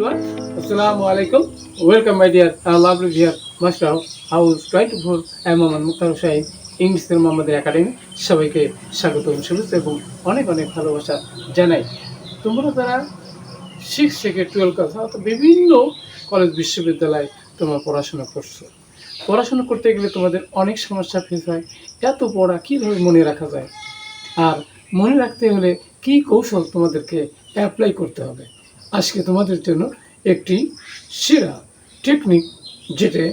everyone. Assalamu alaikum. Welcome, my dear, our lovely dear master of house 24. I am Mohammad Mukhtar Hussain, English মোহাম্মদের academy সবাইকে স্বাগত শুভেচ্ছা এবং অনেক অনেক ভালোবাসা জানাই তোমরা যারা সিক্স থেকে টুয়েলভ ক্লাস অর্থাৎ বিভিন্ন কলেজ বিশ্ববিদ্যালয়ে তোমরা পড়াশোনা করছ পড়াশোনা করতে গেলে তোমাদের অনেক সমস্যা ফেস হয় এত পড়া কীভাবে মনে রাখা যায় আর মনে রাখতে হলে কি কৌশল তোমাদেরকে অ্যাপ্লাই করতে হবে আজকে তোমাদের জন্য একটি সেরা টেকনিক যেটা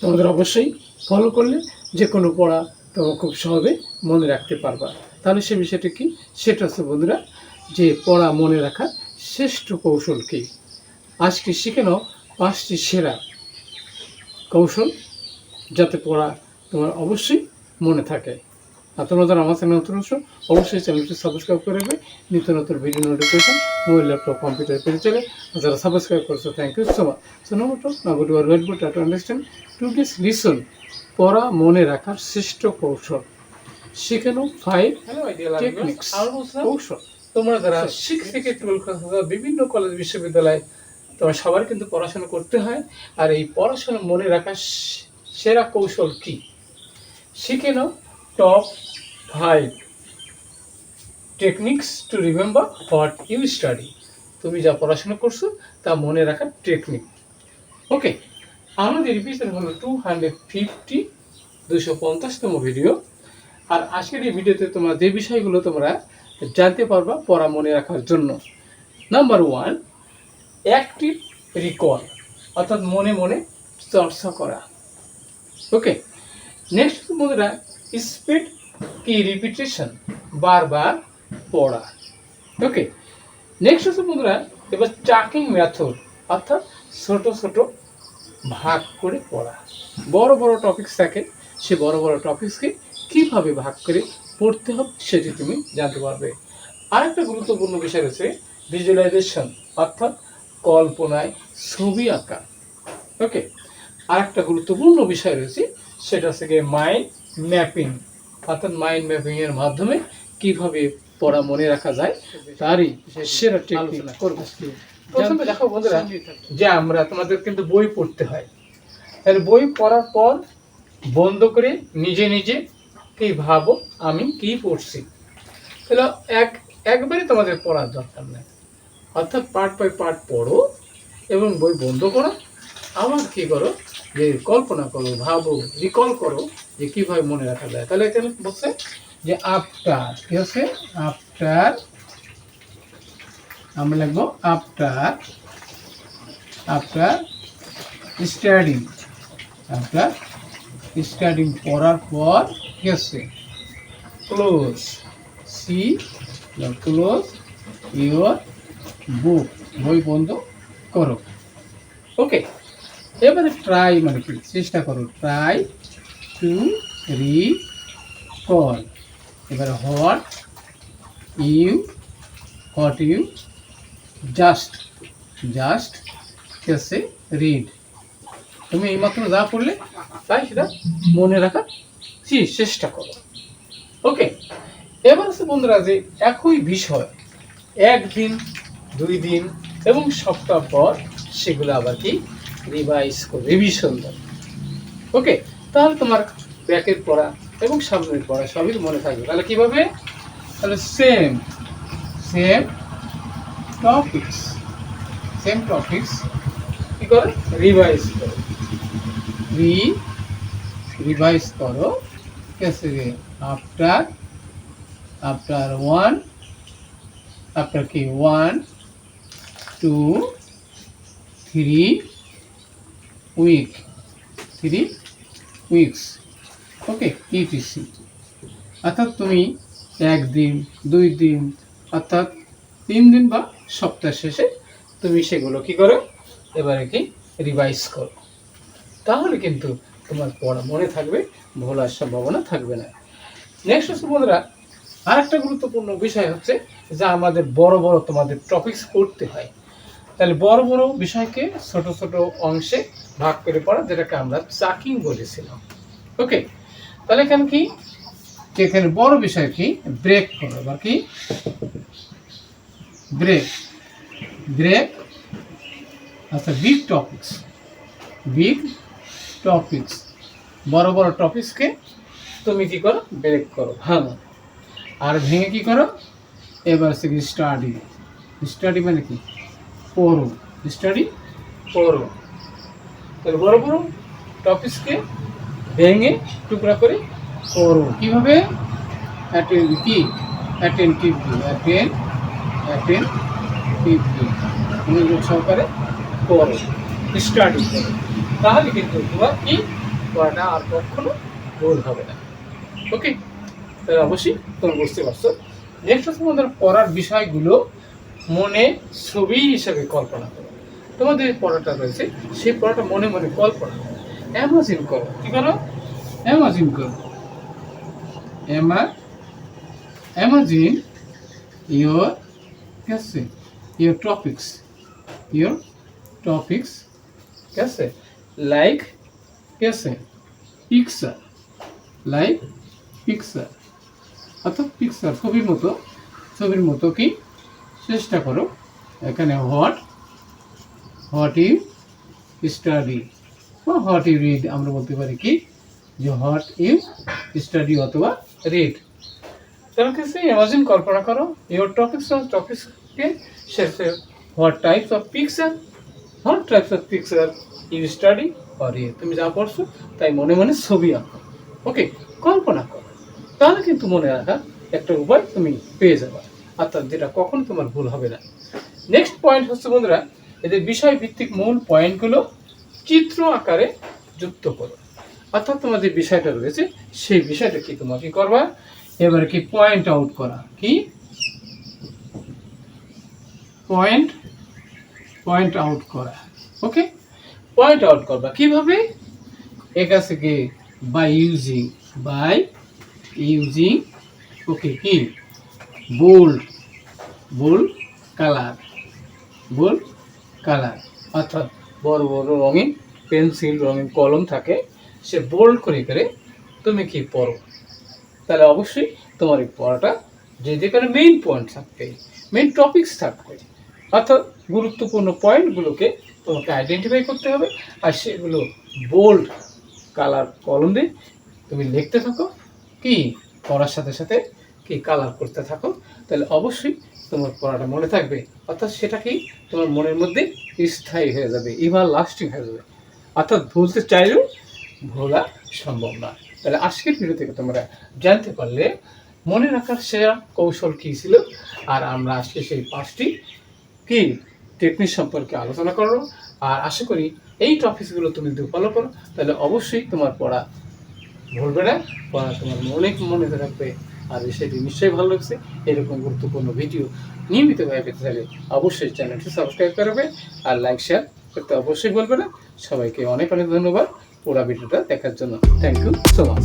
তোমাদের অবশ্যই ফলো করলে যে কোনো পড়া তোমরা খুব সহজে মনে রাখতে পারবা। তাহলে সে বিষয়টা কি? সেটা হচ্ছে বন্ধুরা, যে পড়া মনে রাখার শ্রেষ্ঠ কৌশল কী? আজকে শিখে নাও পাঁচটি সেরা কৌশল যাতে পড়া তোমার অবশ্যই মনে থাকে। আর তোমরা যারা আমার চ্যানেল নতুন আছো অবশ্যই চ্যানেলটি সাবস্ক্রাইব করে রাখবে। নিত্য নতুন video notification mobile laptop computer পেয়ে চলে আর যারা সাবস্ক্রাইব করছ thank you so much so no motto না good war wait but to understand to this listen পড়া মনে রাখার শ্রেষ্ঠ কৌশল। শেখানো ফাইভ টেকনিক্স কৌশল। তোমরা যারা সিক্স থেকে টুয়েলভ বিভিন্ন কলেজ বিশ্ববিদ্যালয় তোমার সবার কিন্তু পড়াশোনা করতে হয়। আর এই পড়াশোনা মনে রাখার সেরা কৌশল কি? শিখে নাও top five techniques to remember what you study তুমি যা পড়াশোনা করছ, তা মনে রাখার টেকনিক ওকে আমাদের রিভিশন হলো টু হান্ড্রেড ফিফটি দুশো পঞ্চাশতম ভিডিও আর আজকের এই ভিডিওতে তোমরা যে বিষয়গুলো তোমরা জানতে পারবা, পড়া মনে রাখার জন্য। নাম্বার ওয়ান অ্যাক্টিভ রিকল অর্থাৎ মনে মনে চর্চা করা। ওকে নেক্সট বন্ধুরা স্পিড কি রিপিটেশন বারবার পড়া ওকে নেক্সট হচ্ছে বন্ধুরা, এবার চাকিং মেথড অর্থাৎ ছোট ছোট ভাগ করে পড়া। বড় বড় টপিকস থাকে, সে বড় বড় টপিকসকে কীভাবে ভাগ করে পড়তে হবে সেটি তুমি জানতে পারবে। আরেকটা গুরুত্বপূর্ণ বিষয় রয়েছে ভিজুয়ালাইজেশন অর্থাৎ কল্পনায় ছবি আঁকা। ওকে আরেকটা গুরুত্বপূর্ণ বিষয় রয়েছে, সেটা হচ্ছে মাইন্ড ম্যাপিং অর্থাৎ মাইন্ড ম্যাপিং এর মাধ্যমে কীভাবে পড়া মনে রাখা যায় তারই সেরা টেকনিক করব। প্রথমে দেখো বন্ধুরা যে আমরা তোমাদের কিন্তু বই পড়তে হয়। তাহলে বই পড়ার পর বন্ধ করে নিজে নিজে কি ভাবো আমি কি পড়ছি? তাহলে এক একবারে তোমাদের পড়ার দরকার নেই। অর্থাৎ পার্ট বাই পার্ট পড়ো এবং বই বন্ধ করো। আবার কি করো? যে কল্পনা করো, ভাবো রিকল করো যে কীভাবে মনে রাখা যায়। তাহলে এখানে বলছে যে আফটার কি হচ্ছে? আফটার আমরা লিখব after after studying after studying পড়ার পর কি হচ্ছে? Close see close your book বই বন্ধ করো। ওকে এবারে ট্রাই মানে কি? চেষ্টা করো ট্রাই টু রি কল এবারে what you what you just just কেসে রিড তুমি এইমাত্র যা পড়লে, তাই সেটা মনে রাখার চেষ্টা করো। ওকে, এবার হচ্ছে বন্ধুরা যে একই বিষয়, একদিন, দুই দিন এবং সপ্তাহ পর সেগুলো আবার কি? রিভাইজ করো রিভিশন দাও। ওকে তাহলে তোমার ব্যাকের পড়া এবং সামনের পড়া সবই মনে থাকবে। তাহলে কীভাবে? তাহলে same same topics same topics কি করে? রিভাইজ করো। রি রিভাইজ করো। কেসে আফটার আফটার ওয়ান আফটার কি one two three week. Three weeks okay etc অর্থাৎ তুমি একদিন দুই দিন, অর্থাৎ তিন দিন বা সপ্তাহ শেষে তুমি সেগুলো কি করো? এবারে কি রিভাইজ করো। তাহলে কিন্তু তোমার পড়া মনে থাকবে, ভোলার সম্ভাবনা থাকবে না। নেক্সট হচ্ছে বন্ধুরা আর একটা গুরুত্বপূর্ণ বিষয় হচ্ছে যা আমাদের বড় বড় তোমাদের টপিকস পড়তে হয়। তাহলে বড় বড় বিষয়কে ছোট ছোট অংশে ভাগ করে পড়া, যেটাকে আমরা চাকিং বলেছিলাম। ওকে তাহলে এখানে কি? এখানে বড় বিষয় কি? ব্রেক করো বা কি? ব্রেক ব্রেক আচ্ছা বিগ টপিকস বিগ টপিকস বড় বড় টপিকসকে তুমি কি করো? ব্রেক করো ভাঙো আর ভেঙে কি করো? এবার সে স্টাডি স্টাডি মানে কি? পড়ো স্টাডি পড়ো তাহলে বড় বড় টপিকসকে ভেঙে টুকরা করে পড়ো কীভাবে অ্যাটেন্ড কি অ্যাটেন্টিভলি অ্যাটেন্ড অ্যাটেন্টিভলি মনোযোগ সহকারে করো স্টাডি করো তাহলে কিন্তু তোমার কি পড়াটা আর কখনো ভুল হবে না। ওকে তাহলে অবশ্যই তোমরা বুঝতে পারছ। নেক্সট হচ্ছে পড়ার বিষয়গুলো মনে ছবি হিসেবে কল্পনা করো। তোমাদের পড়াটা রয়েছে, সেই পড়াটা মনে মনে কল্পনা করো। অ্যামাজিন করো, কি করো? অ্যামাজিন করো। এমা অ্যামাজিন ইয়োর ঠিক আছে ইয়োর টপিক্স ইয়োর টপিক্স ঠিক আছে লাইক ঠিক আছে পিকচার লাইক পিকচার অর্থাৎ পিকচার ছবির মতো ছবির মতো কি? চেষ্টা করো। এখানে হোয়াট হোয়াট ইউ স্টাডি বা হোয়াট ইউ রিড আমরা বলতে পারি কি? যে হোয়াট ইউ স্টাডি অথবা রিড তাহলে কিছু ইমাজিন কল্পনা করো ইউর টপিক্স অফ টপিক্সকে শেষে what types of picture what types of picture you study or ইয়ে তুমি যা পড়ছো, তাই মনে মনে ছবি আঁকো। ওকে কল্পনা করো। তাহলে কিন্তু মনে রাখা একটা উপায় তুমি পেয়ে যাবে। অর্থাৎ যেটা কখনো তোমার ভুল হবে না। নেক্সট পয়েন্ট হচ্ছে বন্ধুরা, এদের বিষয় ভিত্তিক মূল পয়েন্টগুলো চিত্র আকারে যুক্ত করো। অর্থাৎ তোমার যে বিষয়টা রয়েছে, সেই বিষয়টা কি তোমাকে করবা? এবারে কি পয়েন্ট আউট করা? কি? পয়েন্ট পয়েন্ট আউট করা। ওকে পয়েন্ট আউট করবা। কীভাবে? এক আছে কি by using by using okay কি? Bold bold colour bold colour অর্থাৎ বড় বড় রঙিন পেন্সিল, রঙিন কলম থাকে। সে বোল্ড করে করে তুমি কি পড়ো? তাহলে অবশ্যই তোমার এই পড়াটা যে যেখানে মেইন পয়েন্ট থাকবে মেইন টপিকস থাকবে। অর্থাৎ গুরুত্বপূর্ণ পয়েন্টগুলোকে তোমাকে আইডেন্টিফাই করতে হবে। আর সেগুলো বোল্ড কালার কলম দিয়ে তুমি লিখতে থাকো। কি? পড়ার সাথে সাথে কি কালার করতে থাকো, তাহলে অবশ্যই তোমার পড়াটা মনে থাকবে। অর্থাৎ সেটাকেই তোমার মনের মধ্যে স্থায়ী হয়ে যাবে এবার লাস্টিং হয়ে যাবে। অর্থাৎ ভুলতে চাইলেও ভোলা সম্ভব না। তাহলে আজকের ভিডিও থেকে তোমরা জানতে পারলে মনে রাখার সেরা কৌশল কী ছিল? আর আমরা আজকে সেই পাঁচটি কি টেকনিক সম্পর্কে আলোচনা করো আর আশা করি এই টপিকসগুলো তুমি যদি ফলো করো, তাহলে অবশ্যই তোমার পড়া ভুলবে না, পড়া তোমার অনেক মনে থাকবে আর সেটি নিশ্চয়ই ভালো লাগছে। এরকম গুরুত্বপূর্ণ ভিডিও নিয়মিতভাবে পেতে চাইলে অবশ্যই চ্যানেলটি সাবস্ক্রাইব করবে আর লাইক, শেয়ার করতে অবশ্যই বলবে না। সবাইকে অনেক অনেক ধন্যবাদ পুরা ভিডিওটা দেখার জন্য। Thank you so much